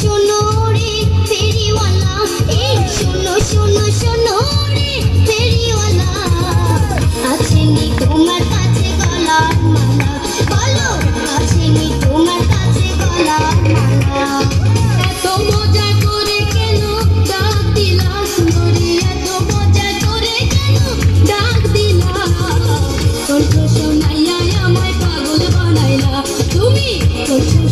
শোনো রে ফেরিওয়ালা। এই শোনো শোনো শোনো Okay.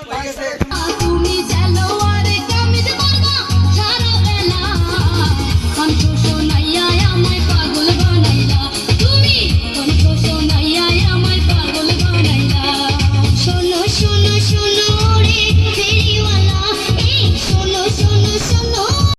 Thank you.